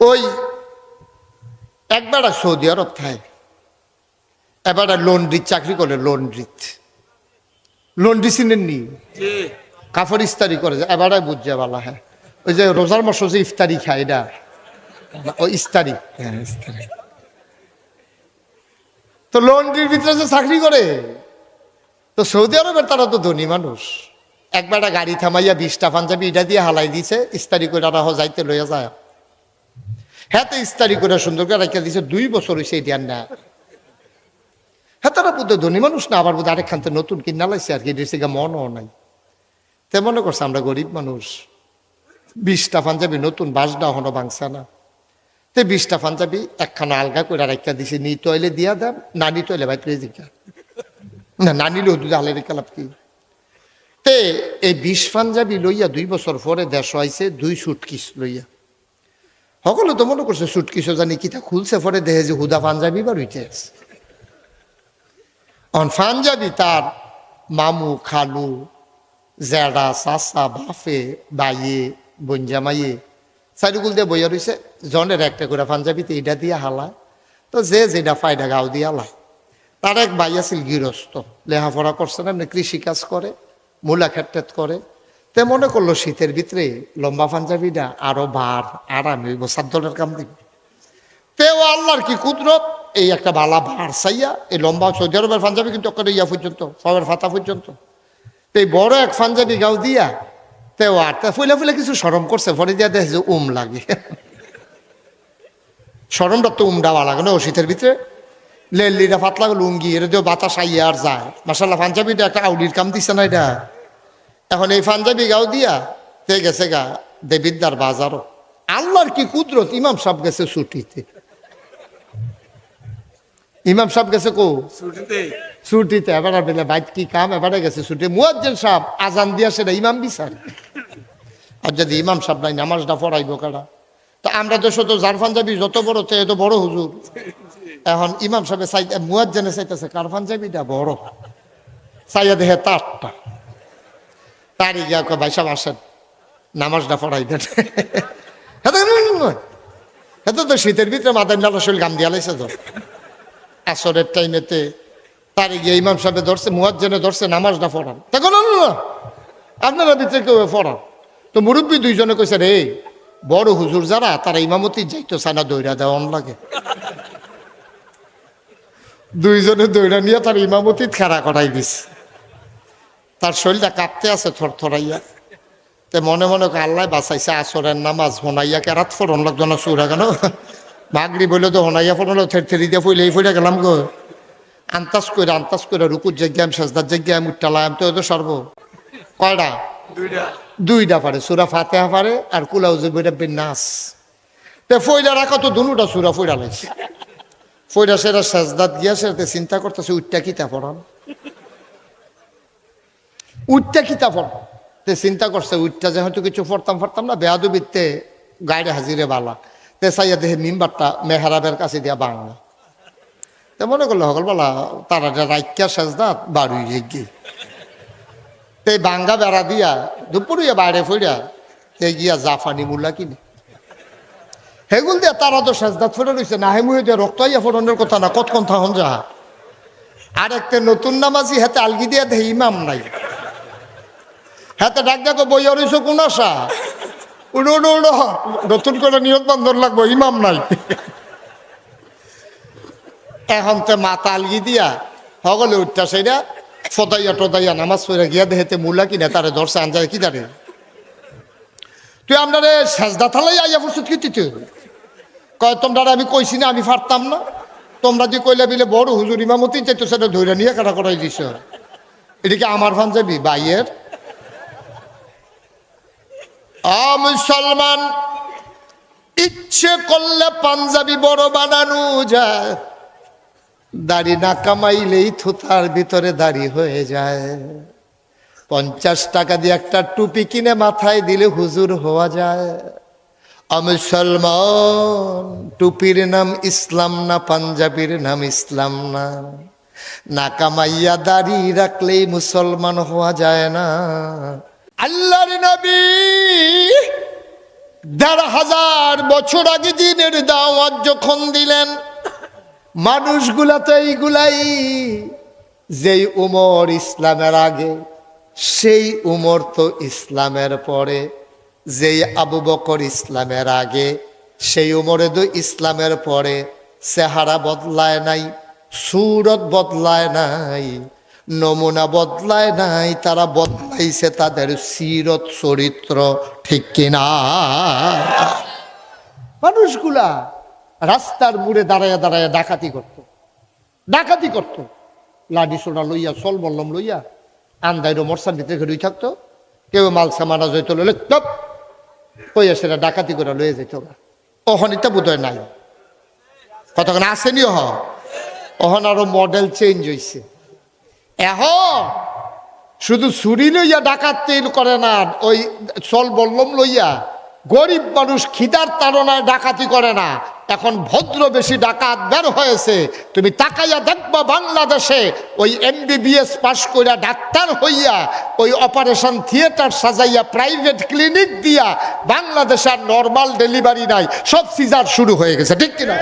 ওই একবার সৌদি আরব থায় এবার লন্ড্রির চাকরি করে লন্ড্রিত। লন্ড্রি চিনেন নি কাফর ইস্তারি করে এবার বুঝছে বালা হ্যাঁ। ওই যে রোজার মাস যে ইফতারি খায় এটা? ও ইস্তারি হ্যাঁ ইস্তারি তো লন্ড্রির ভিতরে যে চাকরি করে তো সৌদি আরবের তারা তো ধনী মানুষ। একবারটা গাড়ি থামাইয়া বিশটা পাঞ্জাবি এটা দিয়ে হালাই দিছে ইস্তারি করে রাহ যাইতে লইয়া যায়। হ্যাঁ তো ইস্তারি করে সুন্দর করে রাখিয়া দিছে, দুই বছর হয়েছে এটা না। হ্যাঁ তারা বুদ্ধ ধনী মানুষ না, আবার বুধ আরেক খানতে নতুন কিনা লাগছে আর কি এটা মনও নাই। তে মনে করছে আমরা গরিব মানুষ। বিশটা পাঞ্জাবি নতুন বাসডা হনো বাংসা না। তে বিশটা পাঞ্জাবি একখানা আলগা করে রাখিয়া দিছে, নি তৈলে দিয়া দাম নানি তৈলে ভাই তুই না নানি লো দুধ আলের কালাপ কি? তে এই বিশ পাঞ্জাবি লইয়া দুই বছর পরে দেশ আইছে দুই সুটকিস লইয়া। সকলে তো মনে করছে সুটকিসও জানি কিতা খুলছে, পরে দেহে যে হুদা পাঞ্জাবি বার হইতে আছে। অন পাঞ্জাবি তার মামু, খালু, জেডা, চাচা বাফে বাইয়ে বঞ্জামাইয়ে চারিগুল দিয়ে বইয়া রয়েছে জনের একটা করে পাঞ্জাবিতে এটা দিয়ে হালা তো যে যেটা ফায়দা গাও দিয়ে হালায়। তার এক ভাই আছিল গৃহস্থ, লেখাপড়া করছে না কৃষিকাজ করে, মূলা ক্ষেত্রেত করে তে মনে করল শীতের ভিতরে লম্বা পাঞ্জাবিটা আরও বার, আরাম হইব সাদ্দলের কাম দিবে। তেও আল্লাহর কি কুদরত? এই একটা বালা ভার চাইয়া এই লম্বা সৌদি আরবের পাঞ্জাবি কিন্তু ওখানে ইয়া পর্যন্ত, সবের ফাতা পর্যন্ত। এই বড় এক পাঞ্জাবি গাও দিয়া তেও আর তা ফুলে ফুলে কিছু সরম করছে, পরে দিয়া দেখে যে উম লাগে। সরমটা তো উম ডাওয়া লাগে না ও শীতের ভিতরে। লেল্লিটা পাতলা লুঙ্গি এটা দিয়েও বাতাস আইয়া আর যায়। মাসাল্লাহ পাঞ্জাবিটা একটা আউডির কাম দিচ্ছে না এটা। এখন এই পাঞ্জাবি গাও দিয়া তে গেছে গা দেবিদ্দার বাজারও। আল্লাহর কি কুদরত? ইমাম সাহেব গেছে ছুটিতে। ইমাম সাহেব গেছে কো? ছুটিতে। এবার বেলে বাইক কি কাম? এবারে গেছে ছুটি। মুয়াজ্জেন সাহেব আজান দিয়া সেটা ইমাম বিচার। আর যদি ইমাম সাহেব নাই নামাজটা পড়াইব কারা তা আমরা তো শুধু জার পাঞ্জাবি যত বড় তে এত বড় হুজুর। এখন ইমাম সাহেব চাই মুয়াজ্জেনে চাইতেছে কার পাঞ্জাবিটা? বড়। চাইয়া দেখে তারটা। তারই গিয়া ভাই সাহেব আসেন, নামাজটা পড়াই দেন। এত তো শীতের ভিতরে নালা শরীর গাম দিয়া লাইছে তো। আসরের টাইমেতে তারে গিয়ে ইমাম সাহেব ধরছে, মুয়াজ্জেনে ধরছে, নামাজটা পড়ান। তখন আপনারা ভিতরে কেউ পড়ান? তো মুরব্বী দুইজনে কইছে, রে, বড় হুজুর যারা, তারা ইমামতি যাইতো সানা দৈরা দেওয়ান লাগে। দুইজনে দৈরা নিয়ে তার ইমামতিত খাড়া করাই দিছে। তার শরীরটা কাঁপতে আছে থর থরথরাইয়া। তে মনে মনে আল্লাহ বাঁচাইছে আসরের নামাজ হোনাইয়া কেরাত ফোরন লাগতো না সুরা কেন? মাগরি বলে তো হোনাইয়া ফোরন থের থেরি দিয়ে ফুলে এই ফুলে গেলাম গো। আন্তাজ করে আন্তাজ করে রুকুর জায়গায় সাজদার জায়গায় মুটালাম তো তো সর্ব। কয়টা দুইটা পারে সুরা ফাতেহা পারে আর কুলাউজে বইটা বিন্যাস তে ফইলা রাখা তো দুটা সুরা ফইরা লাইছে। ফইরা সেরা সাজদাত গিয়া সেটাতে চিন্তা করতেছে উঠটা কিতা পড়ান উঠটা কিতা পড়? তে চিন্তা করছে উঠটা যে হয়তো কিছু পড়তাম পড়তাম না বেহাদুবিতে গাড়ি হাজিরে বালা। তে চাইয়া দেহে মিম্বারটা মেহরাবের কাছে দিয়া বাংলা তে মনে করল সকল বলা তারা রাইকা সাজদাত বাড়ি গিয়ে তে বাঙ্গা বেড়া দিয়া দুপুরিয়া বাইরে ফইরা তে গিয়া জাফানি মুলা কিনে। হেগুল দিয়া তারা তো সাজদাত ফোটা রয়েছে না হেমুহে দিয়া রক্ত আইয়া ফোটানোর কথা না কতক্ষণ থাহন যাহা। আর একটা নতুন নামাজি হাতে আলগি দিয়া দেহে ইমাম নাই। হাতে ডাক ডাকো বইয়া রয়েছে কোন আশা? উড়ো উড়ো উড়ো। নতুন করে নিয়ত বন্ধন লাগবো, ইমাম নাই। এখন তো মাথা আলগি দিয়া সকলে উঠতা সেইটা ফদাইয়া টদাইয়া নামাজ পড়ে গিয়া দেহেতে মুলা কিনে তারে ধরছে আনজায় কি দাঁড়ে তুই আমরা রে সাজদা থালাই আইয়া ফুসুত কি তুই কয়, তোমরা আমি কইছি না, আমি পারতাম না। তোমরা যে কইলে বিলে বড় হুজুর ইমামতি চাইতো সেটা ধরে নিয়ে কাটা করাই দিছ। এটা কি আমার পাঞ্জাবি বাইয়ের মুসলমান, ইচ্ছে করলে পাঞ্জাবি বড় বানানো যায়, দাড়ি না কামাইলেই থুতার ভিতরে দাড়ি হয়ে যায়। পঞ্চাশ টাকা দিয়ে একটা টুপি কিনে মাথায় দিলে হুজুর হওয়া যায়। মুসলমান, টুপির নাম ইসলাম না, পাঞ্জাবির নাম ইসলাম না। না কামাইয়া দাড়ি রাখলেই মুসলমান হওয়া যায় না। আল্লাহর নবী দেড় হাজার বছর আগে দিনের দাওয়াত যখন দিলেন মানুষগুলা তো এইগুলাই যেই উমর ইসলামের আগে, সেই উমর তো ইসলামের পরে, যেই আবু বকর ইসলামের আগে, সেই উমরে তো ইসলামের পরে, চেহারা বদলায় নাই, সুরত বদলায় নাই। নমুনা বদলায় নাই, তারা বদলাইছে তাদের সিরত চরিত্র, ঠিক কিনা? মানুষগুলা রাস্তার মুড়ে দাঁড়ায় দাঁড়ায় ডাকাতি করত। ডাকাতি করত। লাডি সোনা লইয়া চল বললাম লইয়া আন্দাইরো মরসার ভিতরে ঘুরে থাকতো। কেউ মাল সামানা যাইতো লইলে টপ কইয়া সেটা ডাকাতি করে লইয়া যেত না অহনিটা বোধহয় নাই। কতক্ষণ আসেনি হ অহন আরও মডেল চেঞ্জ হইছে। এখন শুধু ছুরি লইয়া ডাকাতি করে না, ওই চল বললম লইয়া। গরিব মানুষ খিদার তাড়নায় ডাকাতি করে না। এখন ভদ্র বেশি ডাকাত বের হয়েছে। তুমি তাকাইয়া দেখবা বাংলাদেশে ওই এমবিবিএস পাশ কইরা ডাক্তার হইয়া, ওই অপারেশন থিয়েটার সাজাইয়া প্রাইভেট ক্লিনিক দিয়া বাংলাদেশে আর নর্মাল ডেলিভারি নাই। সব সিজার শুরু হয়ে গেছে, ঠিক কিনা?